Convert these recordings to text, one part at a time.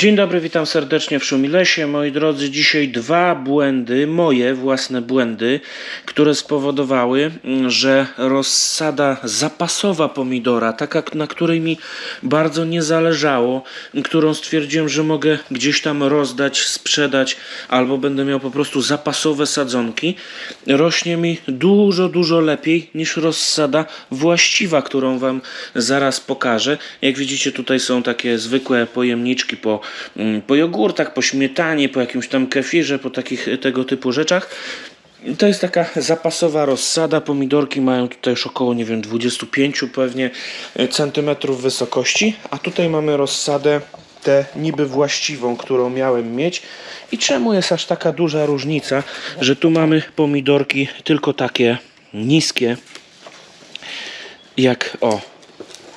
Dzień dobry, witam serdecznie w Szumilesie. Moi drodzy, dzisiaj dwa błędy, moje własne błędy, które spowodowały, mm, że rozsada zapasowa pomidora, taka na której mi bardzo nie zależało, którą stwierdziłem, że mogę gdzieś tam rozdać, sprzedać, albo będę miał po prostu zapasowe sadzonki, rośnie mi dużo, dużo lepiej niż rozsada właściwa, którą Wam zaraz pokażę. Jak widzicie, tutaj są takie zwykłe pojemniczki po, po jogurtach, po śmietanie, po jakimś tam kefirze, po takich e, tego typu rzeczach. To jest taka zapasowa rozsada. Pomidorki mają tutaj już około, nie wiem, 25 pewnie e, centymetrów wysokości, a tutaj mamy rozsadę tę niby właściwą, którą miałem mieć. I czemu jest aż taka duża różnica, że tu mamy pomidorki tylko takie niskie, jak o,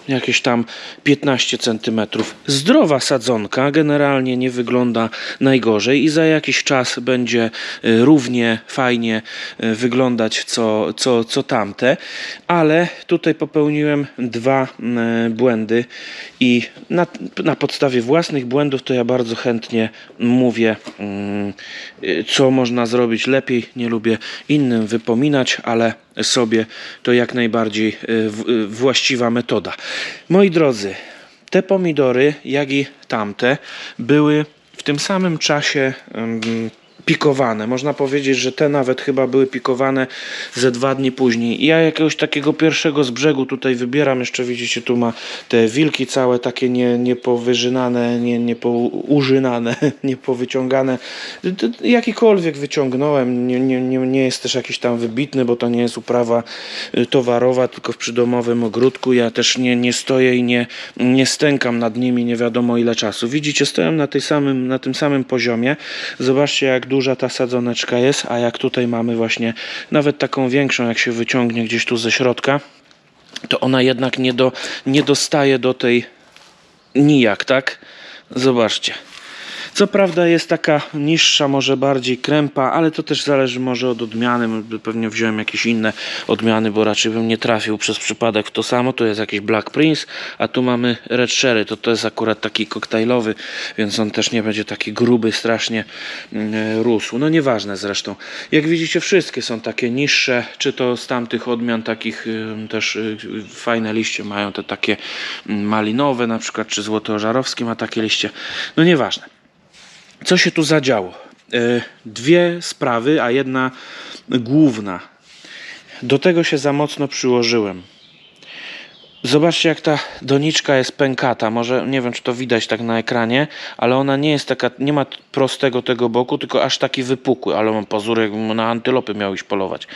jakieś tam 15 cm. Zdrowa sadzonka generalnie nie wygląda najgorzej i za jakiś czas będzie y, równie fajnie y, wyglądać co, co, co tamte, ale tutaj popełniłem dwa y, błędy i na, na podstawie własnych błędów to ja bardzo chętnie mówię, mm, co można zrobić lepiej. Nie lubię innym wypominać, ale sobie to jak najbardziej właściwa metoda. Moi drodzy, te pomidory, jak i tamte, były w tym samym czasie pikowane. Można powiedzieć, że te nawet chyba były pikowane ze dwa dni później. I ja jakiegoś takiego pierwszego z brzegu tutaj wybieram. Jeszcze widzicie, tu ma te wilki całe takie nie, niepowyżynane, nie, niepoużynane, niepowyciągane. Jakikolwiek wyciągnąłem, nie, nie, nie, nie jest też jakiś tam wybitny, bo to nie jest uprawa y, towarowa, tylko w przydomowym ogródku. Ja też nie, nie stoję i nie, nie stękam nad nimi nie wiadomo ile czasu. Widzicie, stoję na, tej samym, na tym samym poziomie. Zobaczcie, jak duża ta sadzoneczka jest, a jak tutaj mamy właśnie nawet taką większą, jak się wyciągnie gdzieś tu ze środka, to ona jednak nie, do, nie dostaje do tej nijak, tak? Zobaczcie. Co prawda jest taka niższa, może bardziej krępa, ale to też zależy może od odmiany. Pewnie wziąłem jakieś inne odmiany, bo raczej bym nie trafił przez przypadek w to samo. To jest jakiś Black Prince, a tu mamy Red Sherry. To to jest akurat taki koktajlowy, więc on też nie będzie taki gruby, strasznie mm, rósł. No nieważne zresztą. Jak widzicie, wszystkie są takie niższe, czy to z tamtych odmian takich też y, fajne liście mają te takie mm, malinowe na przykład, czy złotoożarowski ma takie liście. No nieważne. Co się tu zadziało? E, Dwie sprawy, a jedna główna. Do tego się za mocno przyłożyłem. Zobaczcie, jak ta doniczka jest pękata. Może nie wiem, czy to widać tak na ekranie, ale ona nie jest taka, nie ma prostego tego boku, tylko aż taki wypukły, ale mam pazurę, jakbym na antylopy miał iść polować.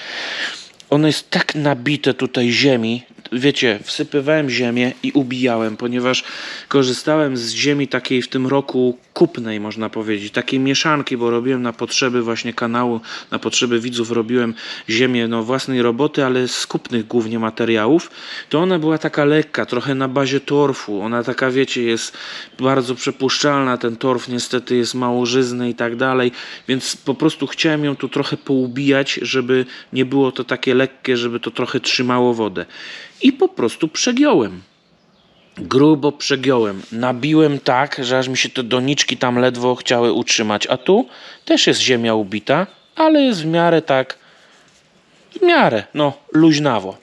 Ono jest tak nabite tutaj ziemi. Wiecie, wsypywałem ziemię i ubijałem, ponieważ korzystałem z ziemi takiej w tym roku kupnej, można powiedzieć, takiej mieszanki, bo robiłem na potrzeby właśnie kanału, na potrzeby widzów robiłem ziemię no, własnej roboty, ale z kupnych głównie materiałów. To ona była taka lekka, trochę na bazie torfu. Ona taka, wiecie, jest bardzo przepuszczalna. Ten torf niestety jest małożyzny i tak dalej, więc po prostu chciałem ją tu trochę poubijać, żeby nie było to takie lekkie, żeby to trochę trzymało wodę. I po prostu przegiąłem grubo przegiąłem. Nabiłem tak, że aż mi się te doniczki tam ledwo chciały utrzymać. A tu też jest ziemia ubita, ale jest w miarę tak, w miarę, no, luźnawo.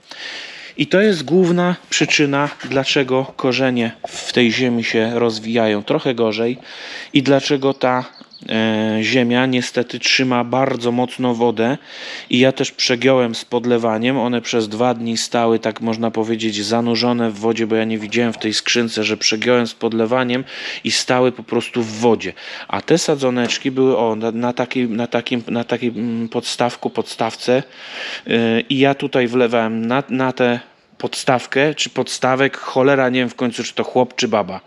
I to jest główna przyczyna, dlaczego korzenie w tej ziemi się rozwijają trochę gorzej i dlaczego ta ziemia niestety trzyma bardzo mocno wodę i ja też przegiąłem z podlewaniem. One przez dwa dni stały, tak można powiedzieć, zanurzone w wodzie, bo ja nie widziałem w tej skrzynce, że przegiąłem z podlewaniem i stały po prostu w wodzie. A te sadzoneczki były o, na, na, takiej, na takim, na takim mm, podstawku, podstawce yy, i ja tutaj wlewałem na, na tę podstawkę, czy podstawek, cholera nie wiem w końcu, czy to chłop, czy baba.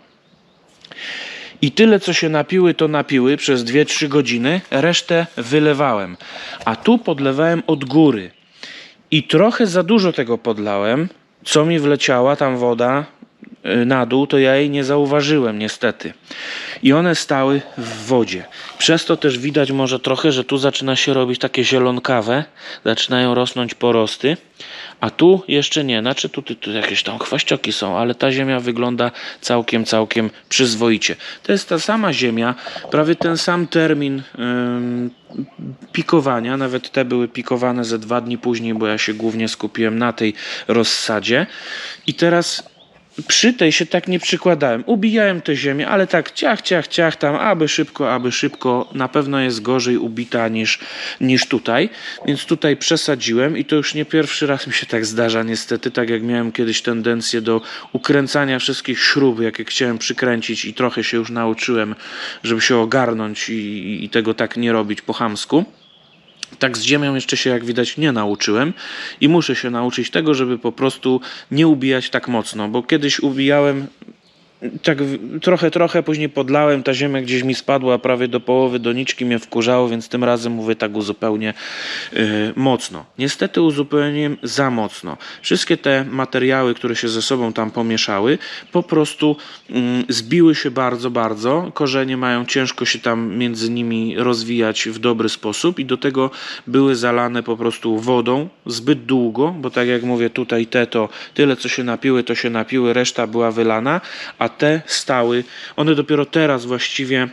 I tyle, co się napiły, to napiły przez 2-3 godziny, resztę wylewałem. A tu podlewałem od góry. I trochę za dużo tego podlałem, co mi wleciała tam woda. Y, na dół, to ja jej nie zauważyłem niestety. I one stały w wodzie. Przez to też widać może trochę, że tu zaczyna się robić takie zielonkawe, zaczynają rosnąć porosty, a tu jeszcze nie. Znaczy tu, tu, jakieś tam chwaścioki są, ale ta ziemia wygląda całkiem, całkiem przyzwoicie. To jest ta sama ziemia, prawie ten sam termin pikowania, nawet te były pikowane ze dwa dni później, bo ja się głównie skupiłem na tej rozsadzie. I teraz przy tej się tak nie przykładałem. Ubijałem tę ziemię, ale tak ciach, ciach, ciach tam, aby szybko, aby szybko. Na pewno jest gorzej ubita niż, niż tutaj. Więc tutaj przesadziłem i to już nie pierwszy raz mi się tak zdarza niestety, tak jak miałem kiedyś tendencję do ukręcania wszystkich śrub, jakie chciałem przykręcić i trochę się już nauczyłem, żeby się ogarnąć i, i tego tak nie robić po chamsku. Tak z ziemią jeszcze się, jak widać, nie nauczyłem i muszę się nauczyć tego, żeby po prostu nie ubijać tak mocno, bo kiedyś ubijałem tak trochę, trochę, później podlałem, ta ziemia gdzieś mi spadła prawie do połowy, doniczki mnie wkurzało, więc tym razem mówię tak uzupełnię yy, mocno. Niestety uzupełniłem za mocno. Wszystkie te materiały, które się ze sobą tam pomieszały, po prostu mm, zbiły się bardzo, bardzo. Korzenie mają ciężko się tam między nimi rozwijać w dobry sposób i do tego były zalane po prostu wodą zbyt długo, bo tak jak mówię tutaj te to tyle co się napiły, to się napiły, reszta była wylana, a te stały, one dopiero teraz właściwie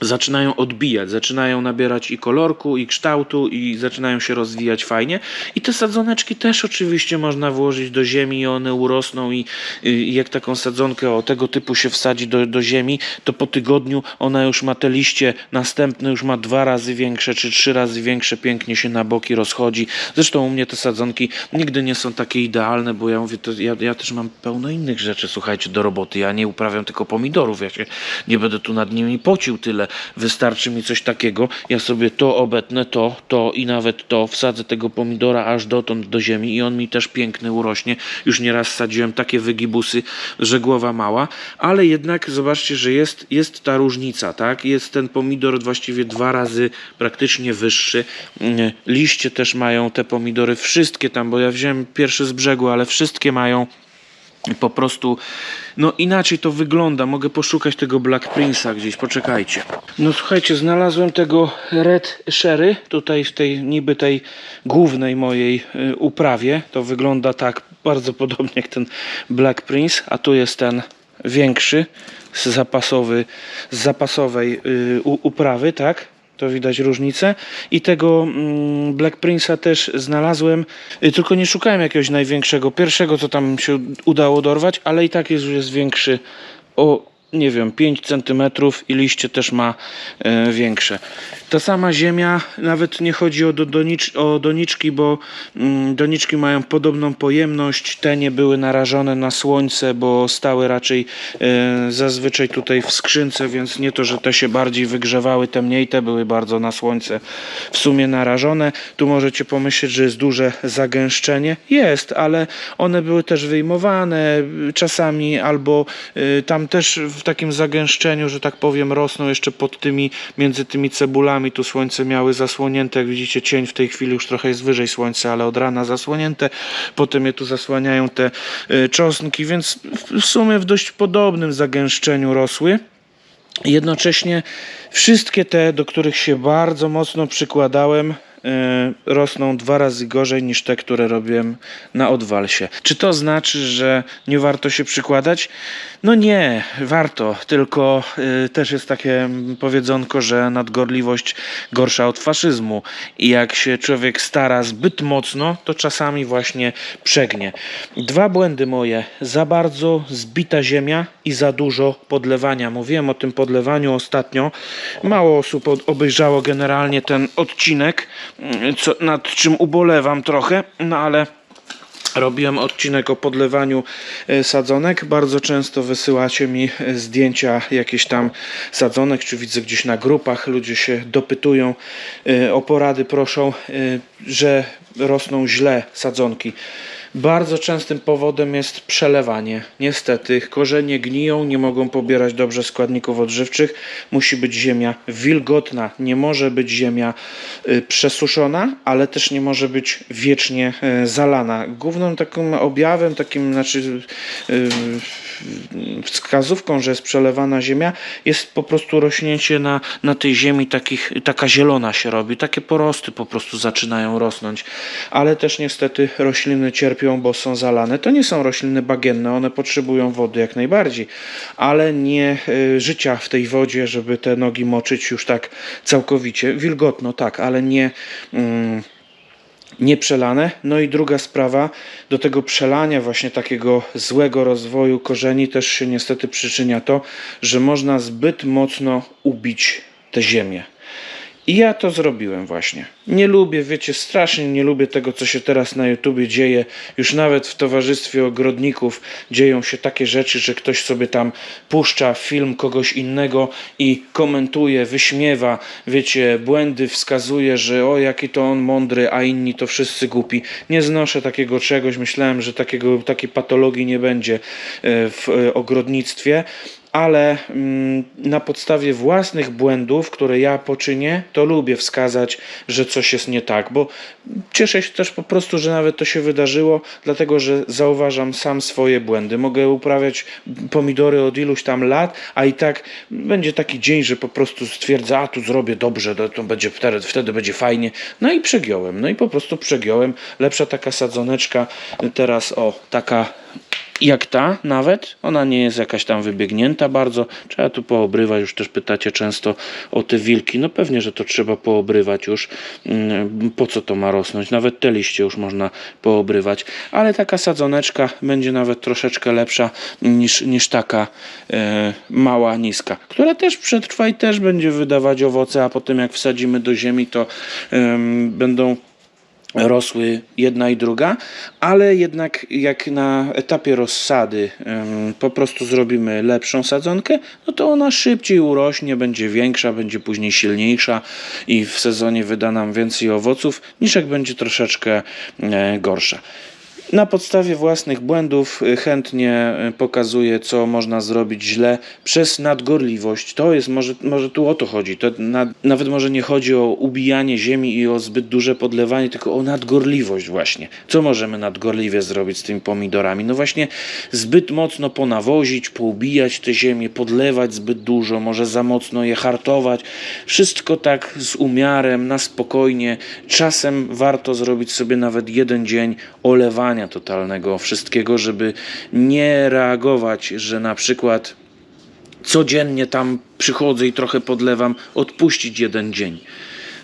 zaczynają odbijać, zaczynają nabierać i kolorku, i kształtu, i zaczynają się rozwijać fajnie. I te sadzoneczki też oczywiście można włożyć do ziemi i one urosną i, i jak taką sadzonkę o tego typu się wsadzi do, do ziemi, to po tygodniu ona już ma te liście następne, już ma dwa razy większe, czy trzy razy większe, pięknie się na boki rozchodzi. Zresztą u mnie te sadzonki nigdy nie są takie idealne, bo ja mówię, to ja, ja też mam pełno innych rzeczy, słuchajcie, do roboty. Ja nie uprawiam tylko pomidorów, ja się nie będę tu nad nimi pocił tyle. Wystarczy mi coś takiego, ja sobie to obetnę, to, to i nawet to, wsadzę tego pomidora aż dotąd do ziemi i on mi też piękny urośnie. Już nieraz sadziłem takie wygibusy, że głowa mała, ale jednak zobaczcie, że jest, jest ta różnica, tak? Jest ten pomidor właściwie dwa razy praktycznie wyższy. Mm, Liście też mają te pomidory, wszystkie tam, bo ja wziąłem pierwszy z brzegu, ale wszystkie mają po prostu, no inaczej to wygląda. Mogę poszukać tego Black Prince'a gdzieś, poczekajcie. No słuchajcie, znalazłem tego Red Sherry, tutaj w tej niby tej głównej mojej y, uprawie. To wygląda tak bardzo podobnie jak ten Black Prince, a tu jest ten większy, z zapasowy, z zapasowej y, u, uprawy, tak? To widać różnicę. I tego mm, Black Prince'a też znalazłem, y, tylko nie szukałem jakiegoś największego. Pierwszego, co tam się udało dorwać, ale i tak jest, już jest większy o, nie wiem, 5 cm i liście też ma e, większe. Ta sama ziemia, nawet nie chodzi o, do, donicz, o doniczki, bo mm, doniczki mają podobną pojemność. Te nie były narażone na słońce, bo stały raczej e, zazwyczaj tutaj w skrzynce, więc nie to, że te się bardziej wygrzewały, te mniej, te były bardzo na słońce w sumie narażone. Tu możecie pomyśleć, że jest duże zagęszczenie. Jest, ale one były też wyjmowane czasami, albo y, tam też w takim zagęszczeniu, że tak powiem, rosną jeszcze pod tymi, między tymi cebulami. Tu słońce miały zasłonięte, jak widzicie, cień w tej chwili już trochę jest wyżej słońca, ale od rana zasłonięte. Potem je tu zasłaniają te y, czosnki, więc w- sumie w dość podobnym zagęszczeniu rosły. Jednocześnie wszystkie te, do których się bardzo mocno przykładałem, rosną dwa razy gorzej niż te, które robiłem na odwalsie. Czy to znaczy, że nie warto się przykładać? No nie, warto, tylko e, też jest takie powiedzonko, że nadgorliwość gorsza od faszyzmu i jak się człowiek stara zbyt mocno, to czasami właśnie przegnie. Dwa błędy moje, za bardzo zbita ziemia i za dużo podlewania. Mówiłem o tym podlewaniu ostatnio. Mało osób obejrzało generalnie ten odcinek, co, nad czym ubolewam trochę, no ale Robiłem odcinek o podlewaniu e, sadzonek. Bardzo często wysyłacie mi e, zdjęcia jakieś tam sadzonek, czy widzę gdzieś na grupach, ludzie się dopytują e, o porady, proszą, że rosną źle sadzonki. Bardzo częstym powodem jest przelewanie. Niestety, korzenie gniją, nie mogą pobierać dobrze składników odżywczych. Musi być ziemia wilgotna, nie może być ziemia y, przesuszona, ale też nie może być wiecznie y, zalana. Głównym takim objawem, takim znaczy y, wskazówką, że jest przelewana ziemia, jest po prostu rośnięcie na, na tej ziemi takich, taka zielona się robi, takie porosty po prostu zaczynają rosnąć, ale też niestety rośliny cierpią, bo są zalane. To nie są rośliny bagienne, one potrzebują wody jak najbardziej, ale nie y, życia w tej wodzie, żeby te nogi moczyć już tak całkowicie. Wilgotno tak, ale nie... Mm, nieprzelane. No i druga sprawa, do tego przelania właśnie takiego złego rozwoju korzeni też się niestety przyczynia to, że można zbyt mocno ubić tę ziemię. I ja to zrobiłem właśnie. Nie lubię, wiecie, strasznie nie lubię tego, co się teraz na YouTubie dzieje. Już nawet w towarzystwie ogrodników dzieją się takie rzeczy, że ktoś sobie tam puszcza film kogoś innego i komentuje, wyśmiewa, wiecie, błędy wskazuje, że o, jaki to on mądry, a inni to wszyscy głupi. Nie znoszę takiego czegoś. Myślałem, że takiego, takiej patologii nie będzie e, w e, ogrodnictwie ale mm, na podstawie własnych błędów, które ja poczynię, to lubię wskazać, że coś jest nie tak, bo cieszę się też po prostu, że nawet to się wydarzyło, dlatego że zauważam sam swoje błędy. Mogę uprawiać pomidory od iluś tam lat, a i tak będzie taki dzień, że po prostu stwierdzę, a tu zrobię dobrze, to, będzie wtedy, wtedy będzie fajnie. No i przegiąłem, no i po prostu przegiąłem. Lepsza taka sadzoneczka, teraz o, taka jak ta nawet. Ona nie jest jakaś tam wybiegnięta bardzo. Trzeba tu poobrywać. Już też pytacie często o te wilki. No pewnie, że to trzeba poobrywać już. Mm, Po co to ma rosnąć? Nawet te liście już można poobrywać. Ale taka sadzoneczka będzie nawet troszeczkę lepsza niż, niż taka e, mała, niska. Która też przetrwa i też będzie wydawać owoce, a potem jak wsadzimy do ziemi, to em, będą rosły jedna i druga, ale jednak jak na etapie rozsady po prostu zrobimy lepszą sadzonkę, no to ona szybciej urośnie, będzie większa, będzie później silniejsza i w sezonie wyda nam więcej owoców, niż jak będzie troszeczkę e, gorsza. Na podstawie własnych błędów y, chętnie y, pokazuję, co można zrobić źle przez nadgorliwość. To jest, może, może tu o to chodzi. To na, nawet może nie chodzi o ubijanie ziemi i o zbyt duże podlewanie, tylko o nadgorliwość właśnie. Co możemy nadgorliwie zrobić z tymi pomidorami? No właśnie zbyt mocno ponawozić, poubijać te ziemię, podlewać zbyt dużo, może za mocno je hartować. Wszystko tak z umiarem, na spokojnie. Czasem warto zrobić sobie nawet jeden dzień olewania totalnego wszystkiego, żeby nie reagować, że na przykład codziennie tam przychodzę i trochę podlewam, odpuścić jeden dzień.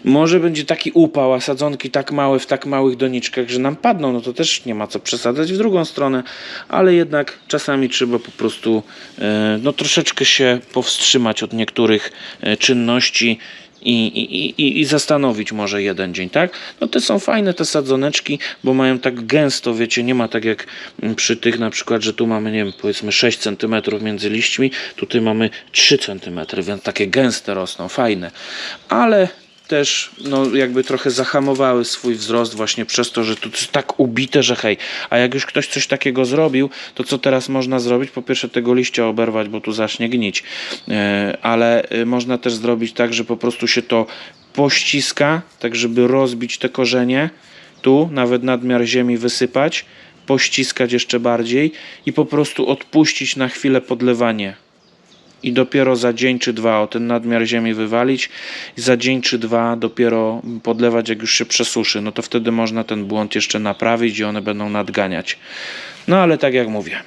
Może będzie taki upał, a sadzonki tak małe w tak małych doniczkach, że nam padną, no to też nie ma co przesadzać w drugą stronę, ale jednak czasami trzeba po prostu e, no, troszeczkę się powstrzymać od niektórych e, czynności i, i, i, i zastanowić może jeden dzień, tak? No te są fajne te sadzoneczki, bo mają tak gęsto, wiecie, nie ma tak jak mm, przy tych na przykład, że tu mamy, nie wiem, powiedzmy 6 cm między liśćmi, tutaj mamy 3 cm, więc takie gęste rosną, fajne. Ale też no, jakby trochę zahamowały swój wzrost właśnie przez to, że tu jest tak ubite, że hej, a jak już ktoś coś takiego zrobił, to co teraz można zrobić? Po pierwsze tego liścia oberwać, bo tu zacznie gnić, E, ale e, można też zrobić tak, że po prostu się to pościska, tak żeby rozbić te korzenie, tu nawet nadmiar ziemi wysypać, pościskać jeszcze bardziej i po prostu odpuścić na chwilę podlewanie i dopiero za dzień czy dwa o ten nadmiar ziemi wywalić i za dzień czy dwa dopiero podlewać jak już się przesuszy, no to wtedy można ten błąd jeszcze naprawić i one będą nadganiać. No ale tak jak mówię,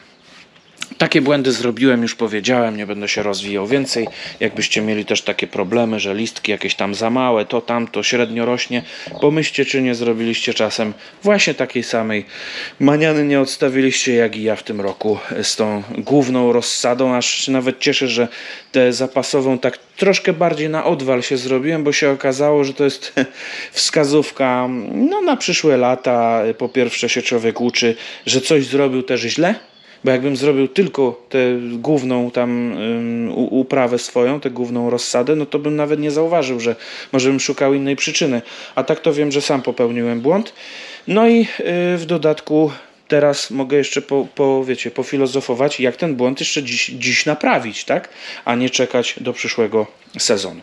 takie błędy zrobiłem, już powiedziałem, nie będę się rozwijał więcej. Jakbyście mieli też takie problemy, że listki jakieś tam za małe, to tamto średnio rośnie, pomyślcie, czy nie zrobiliście czasem właśnie takiej samej maniany nie odstawiliście jak i ja w tym roku z tą główną rozsadą, aż się nawet cieszę, że tę zapasową tak troszkę bardziej na odwal się zrobiłem, bo się okazało, że to jest wskazówka no, na przyszłe lata. Po pierwsze się człowiek uczy, że coś zrobił też źle, bo jakbym zrobił tylko tę główną tam uprawę swoją, tę główną rozsadę, no to bym nawet nie zauważył, że może bym szukał innej przyczyny. A tak to wiem, że sam popełniłem błąd. No i yy, w dodatku teraz mogę jeszcze po, po, wiecie, pofilozofować, jak ten błąd jeszcze dziś, dziś naprawić, tak? A nie czekać do przyszłego sezonu.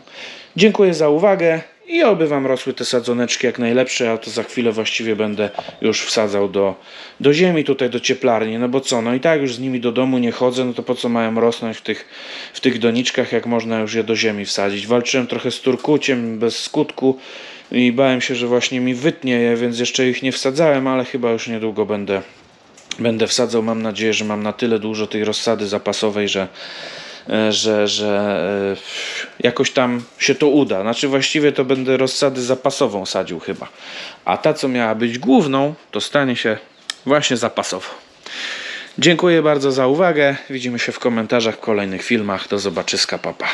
Dziękuję za uwagę i oby Wam rosły te sadzoneczki jak najlepsze, a to za chwilę właściwie będę już wsadzał do, do ziemi, tutaj do cieplarni, no bo co, no i tak już z nimi do domu nie chodzę, no to po co mają rosnąć w tych, w tych doniczkach, jak można już je do ziemi wsadzić. Walczyłem trochę z turkuciem, bez skutku i bałem się, że właśnie mi wytnie je, więc jeszcze ich nie wsadzałem, ale chyba już niedługo będę, będę wsadzał. Mam nadzieję, że mam na tyle dużo tej rozsady zapasowej, że, że, że e, jakoś tam się to uda. Znaczy właściwie to będę rozsady zapasową sadził chyba. A ta, co miała być główną, to stanie się właśnie zapasową. Dziękuję bardzo za uwagę. Widzimy się w komentarzach w kolejnych filmach. Do zobaczyska, papa.